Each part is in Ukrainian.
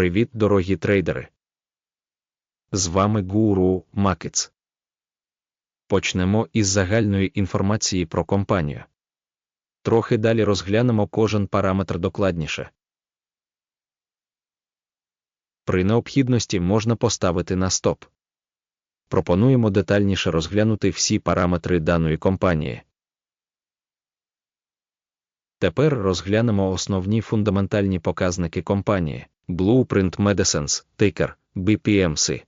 Привіт, дорогі трейдери! З вами Гуру Макетс. Почнемо із загальної інформації про компанію. Трохи далі розглянемо кожен параметр докладніше. При необхідності можна поставити на стоп. Пропонуємо детальніше розглянути всі параметри даної компанії. Тепер розглянемо основні фундаментальні показники компанії Blueprint Medicines, тикер BPMC.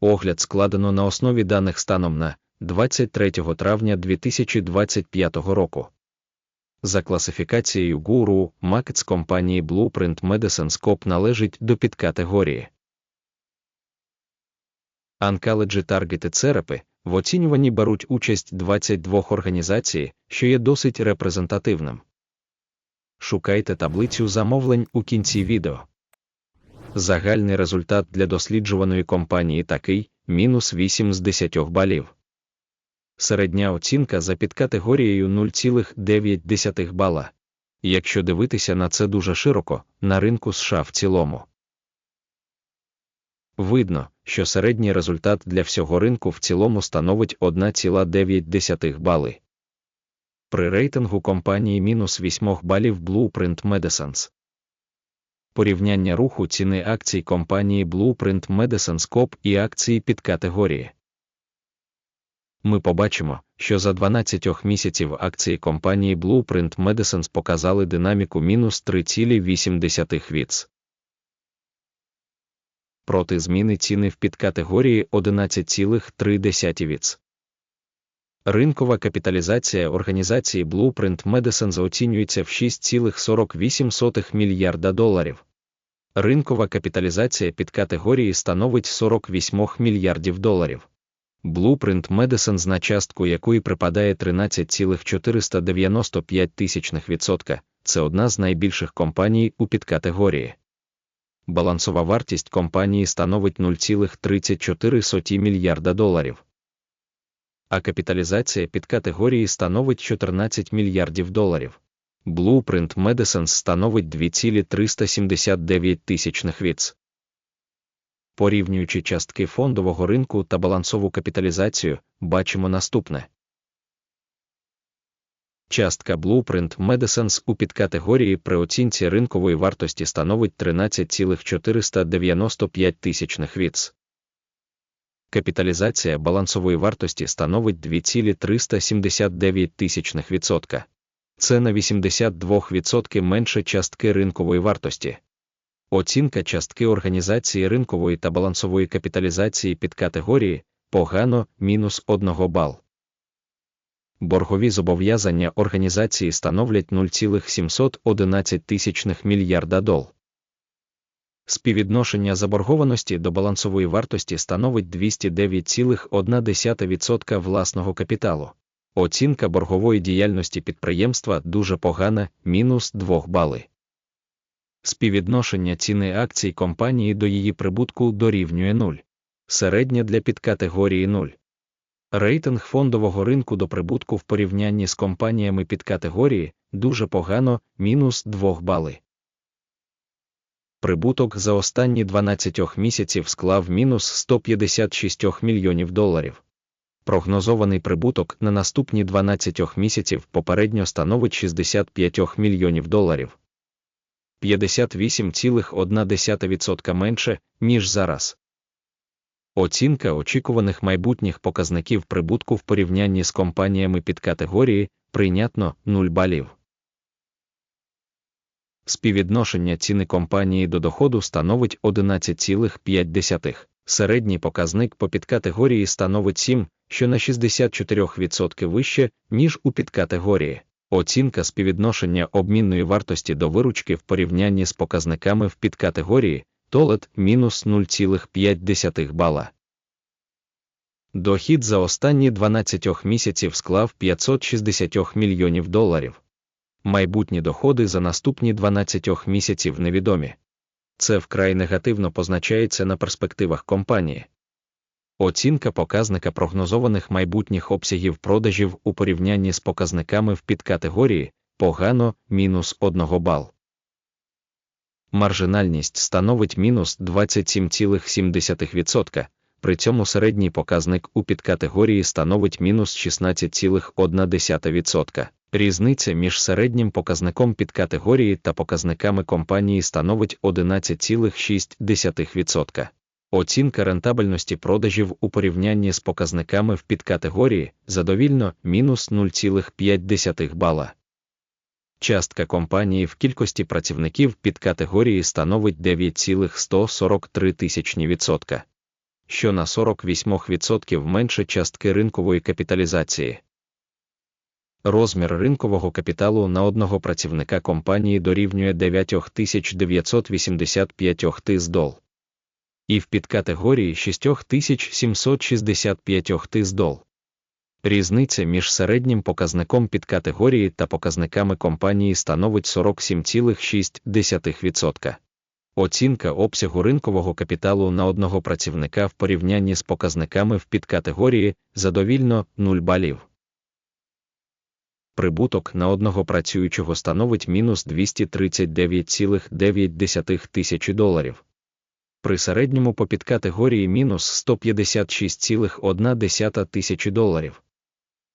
Огляд складено на основі даних станом на 23 травня 2025 року. За класифікацією Guru, Markets компанії Blueprint Medicines Corp належить до підкатегорії Oncology Targeted Therapy в оцінюванні беруть участь 22 організацій, що є досить репрезентативним. Шукайте таблицю замовлень у кінці відео. Загальний результат для досліджуваної компанії такий мінус 8 з 10 балів. Середня оцінка за підкатегорією 0,9 бала. Якщо дивитися на це дуже широко, на ринку США в цілому. Видно, що середній результат для всього ринку в цілому становить 1,9 бали. При рейтингу компанії мінус 8 балів Blueprint Medicines. Порівняння руху ціни акцій компанії Blueprint Medicines Corp і акції під категорії. Ми побачимо, що за 12 місяців акції компанії Blueprint Medicines показали динаміку мінус 3,8 віц проти зміни ціни в підкатегорії 11,3 віц. Ринкова капіталізація організації Blueprint Medicines оцінюється в 6,48 мільярда доларів. Ринкова капіталізація підкатегорії становить 48 мільярдів доларів. Blueprint Medicines на частку якої припадає 13,495%, це одна з найбільших компаній у підкатегорії балансова вартість компанії становить 0,34 мільярда доларів. А капіталізація під категорії становить 14 мільярдів доларів. Blueprint Medicines становить 2,379 тисячних віц. Порівнюючи частки фондового ринку та балансову капіталізацію, бачимо наступне. Частка Blueprint Medicines у підкатегорії при оцінці ринкової вартості становить 13,495 тисячних віц. Капіталізація балансової вартості становить 2,379 тисячних відсотка. Це на 82% менше частки ринкової вартості. Оцінка частки організації ринкової та балансової капіталізації під категорії погано мінус 1 бал боргові зобов'язання організації становлять 0,711 мільярда дол. Співвідношення заборгованості до балансової вартості становить 209,1% власного капіталу. Оцінка боргової діяльності підприємства дуже погана, мінус 2 бали. Співвідношення ціни акцій компанії до її прибутку дорівнює 0. Середня для підкатегорії 0. Рейтинг фондового ринку до прибутку в порівнянні з компаніями під категорії дуже погано мінус 2 бали. Прибуток за останні 12 місяців склав мінус 156 мільйонів доларів. Прогнозований прибуток на наступні 12 місяців попередньо становить 65 мільйонів доларів. 58,1% менше, ніж зараз. Оцінка очікуваних майбутніх показників прибутку в порівнянні з компаніями під категорії прийнятно 0 балів. Співвідношення ціни компанії до доходу становить 11,5. Середній показник по підкатегорії становить 7, що на 64% вище, ніж у підкатегорії. Оцінка співвідношення обмінної вартості до виручки в порівнянні з показниками в підкатегорії Толет мінус 0,5 бала. Дохід за останні 12 місяців склав 560 мільйонів доларів. Майбутні доходи за наступні 12 місяців невідомі. Це вкрай негативно позначається на перспективах компанії. Оцінка показника прогнозованих майбутніх обсягів продажів у порівнянні з показниками в підкатегорії погано мінус 1 бал. Маржинальність становить мінус 27,7%, при цьому середній показник у підкатегорії становить мінус 16,1%. Різниця між середнім показником підкатегорії та показниками компанії становить 11,6%. Оцінка рентабельності продажів у порівнянні з показниками в підкатегорії задовільно мінус 0,5 бала. Частка компанії в кількості працівників підкатегорії становить 9,143 тисячні відсотка, що на 48% менше частки ринкової капіталізації. Розмір ринкового капіталу на одного працівника компанії дорівнює 9985 тис дол. І в підкатегорії 6765 тис дол. Різниця між середнім показником підкатегорії та показниками компанії становить 47,6%. Оцінка обсягу ринкового капіталу на одного працівника в порівнянні з показниками в підкатегорії задовільно 0 балів. Прибуток на одного працюючого становить мінус 239,9 тисячі доларів. При середньому по підкатегорії мінус 156,1 тисячі доларів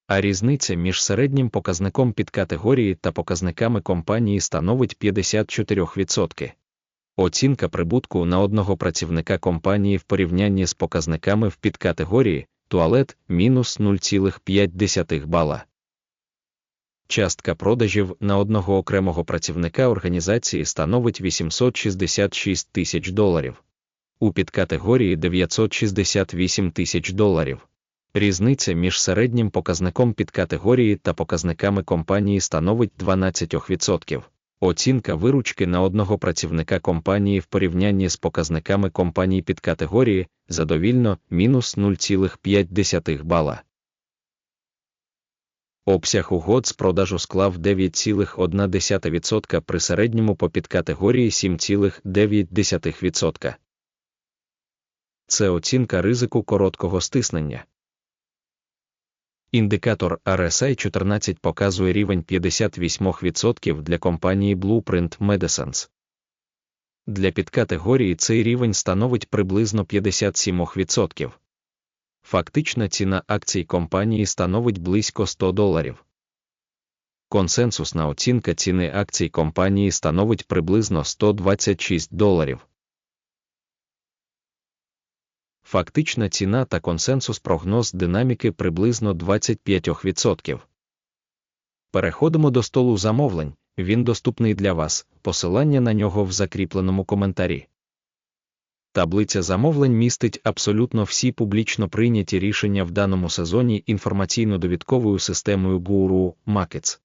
а різниця між середнім показником підкатегорії та показниками компанії становить 54%. Оцінка прибутку на одного працівника компанії в порівнянні з показниками в підкатегорії туалет мінус 0,5 бала. Частка продажів на одного окремого працівника організації становить 866 тисяч доларів. У підкатегорії 968 тисяч доларів. Різниця між середнім показником підкатегорії та показниками компанії становить 12%. Оцінка виручки на одного працівника компанії в порівнянні з показниками компаній підкатегорії задовільно мінус 0,5 бала. Обсяг угод з продажу склав 9,1% при середньому по підкатегорії 7,9%. Це оцінка ризику короткого стиснення. Індикатор RSI 14 показує рівень 58% для компанії Blueprint Medicines. Для підкатегорії цей рівень становить приблизно 57%. Фактична ціна акцій компанії становить близько 100 доларів. Консенсусна оцінка ціни акцій компанії становить приблизно 126 доларів. Фактична ціна та консенсус прогноз динаміки приблизно 25%. Переходимо до столу замовлень, він доступний для вас, посилання на нього в закріпленому коментарі. Таблиця замовлень містить абсолютно всі публічно прийняті рішення в даному сезоні інформаційно-довідковою системою Guru Markets.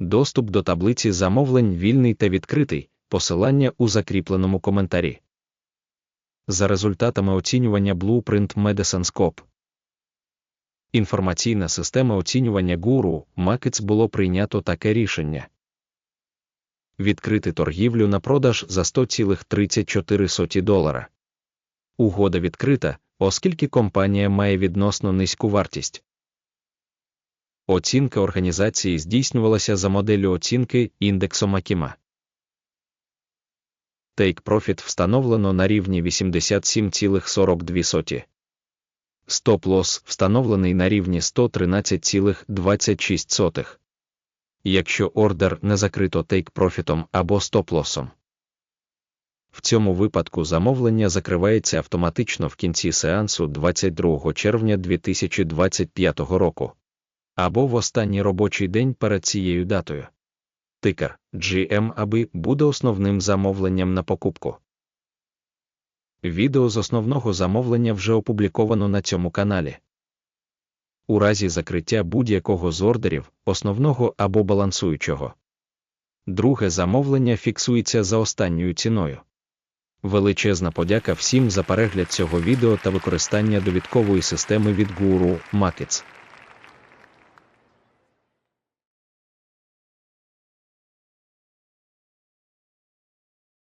Доступ до таблиці замовлень вільний та відкритий, посилання у закріпленому коментарі за результатами оцінювання Blueprint Medicine Scope. Інформаційна система оцінювання Guru Markets було прийнято таке рішення. Відкрити торгівлю на продаж за 100,34 долара. Угода відкрита, оскільки компанія має відносно низьку вартість. Оцінка організації здійснювалася за моделлю оцінки індексом Акіма. Take Profit встановлено на рівні 87,42. Stop Loss встановлений на рівні 113,26. Якщо ордер не закрито Profit або Loss. В цьому випадку замовлення закривається автоматично в кінці сеансу 22 червня 2025 року або в останній робочий день перед цією датою тикер GM аби буде основним замовленням на покупку. Відео з основного замовлення вже опубліковано на цьому каналі. У разі закриття будь-якого з ордерів, основного або балансуючого. Друге замовлення фіксується за останньою ціною. Величезна подяка всім за перегляд цього відео та використання довідкової системи від Guru Markets.